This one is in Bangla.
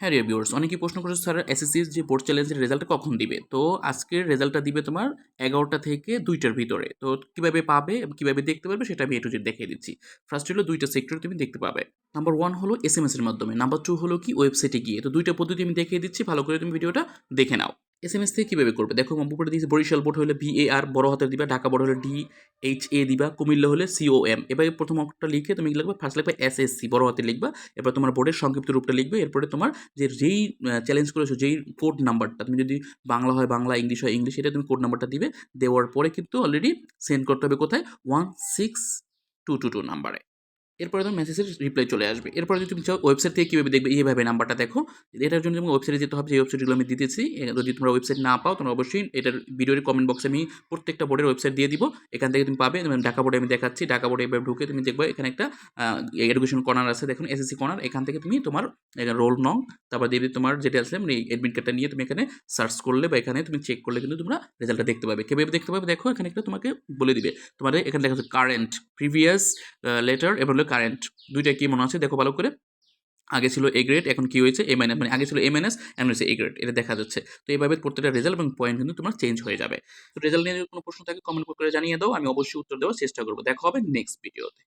হ্যাঁ রিয়ার ভিউয়ার্স অনেকেই প্রশ্ন করেছে, স্যার এসএসসির যে বোর্ড চ্যালেঞ্জের রেজাল্টটা কখন দিবে? তো আজকের রেজাল্টটা দিবে তোমার এগারোটা থেকে দুইটার ভিতরে। তো কীভাবে পাবে, কীভাবে দেখতে পারবে, সেটা আমি একটু দেখিয়ে দিচ্ছি। ফার্স্ট হলো দুইটা সেক্টর তুমি দেখতে পাবে। নাম্বার ওয়ান হলো এস এম এস এর মাধ্যমে। নাম্বার টু হলো কি ওয়েবসাইটে গিয়ে। তো দুইটা পদ্ধতি আমি দেখিয়ে দিচ্ছি, ভালো করে তুমি ভিডিওটা দেখে নাও। এস এম এস থেকে কীভাবে করবে? দেখো উপরে দিয়েছে বরিশাল বোর্ড হলে বি এ আর বড় হাতের দিবা, ঢাকা বোর্ড হলে ডি এইচ এ দিবা, কুমিল্লা হলে সিও এম এবারে প্রথম অক্ষরটা লিখে তুমি লিখবে? ফার্স্ট লিখবে এস এস সি বড় হাতে লিখবা, এরপর তোমার বোর্ডের সংক্ষিপ্ত রূপটা লিখবে, এরপরে তোমার যে যেই চ্যালেঞ্জ করেছ, যেই কোড নাম্বারটা তুমি যদি বাংলা হয় বাংলা, ইংলিশ হয় ইংলিশ এটা তুমি কোড নাম্বারটা দিবে, দেওয়ার পরে কিন্তু অলরেডি সেন্ড করতে হবে কোথায়? One six two two two নাম্বারে এরপরে তোমার মেসেজের রিপ্লাই চলে আসবে। এরপরে যদি তুমি চাও ওয়েবসাইট থেকে কীভাবে দেখবে এইভাবে নাম্বারটা দেখো। এটার জন্য তুমি ওয়েবসাইটে যেতে হবে যে ওয়েবসাইটগুলো আমি দিতেছি। যদি তোমরা ওয়েবসাইট না পাও, তোমরা অবশ্যই এটার ভিডিওর কমেন্ট বক্সে আমি প্রত্যেকটা বোর্ডের ওয়েবসাইট দিয়ে দিব। এখান থেকে তুমি পাবে ঢাকা বোর্ডে আমি দেখাচ্ছি। ঢাকা বোর্ডে এবার ঢুকে তুমি দেখবে এখানে একটা এডুকেশন কর্নার আছে। দেখুন এসএসসি কর্নার এখান থেকে তুমি তোমার রোল নং তারপর দিয়ে তোমার যেটা আছে মানে অ্যাডমিট কার্ডটা নিয়ে তুমি এখানে সার্চ করলে বা এখানে তুমি চেক করলে কিন্তু তোমরা রেজাল্টটা দেখতে পাবে। কীভাবে দেখতে পাবে? দেখো, এখানে একটা তোমাকে বলে দিবে। তোমাদের এখানে দেখা যাচ্ছে কারেন্ট প্রিভিয়াস লেটার এবং হলো কারেন্ট দুইটা কি মনে আছে? দেখো ভালো করে। আগে ছিল এ গ্রেড এখন কি হয়েছে? এ মাইনাস মানে আগে ছিল এ মাইনাস এখন হয়েছে এ গ্রেড এটা দেখা যাচ্ছে। তো এইভাবে প্রত্যেকটা রেজাল্ট এবং পয়েন্ট কিন্তু তোমার চেঞ্জ হয়ে যাবে। তো রেজাল্ট নিয়ে যদি কোনো প্রশ্ন থাকে কমেন্ট করে জানিয়ে দাও। আমি অবশ্যই উত্তর দেওয়ার চেষ্টা করব। দেখা হবে নেক্সট ভিডিওতে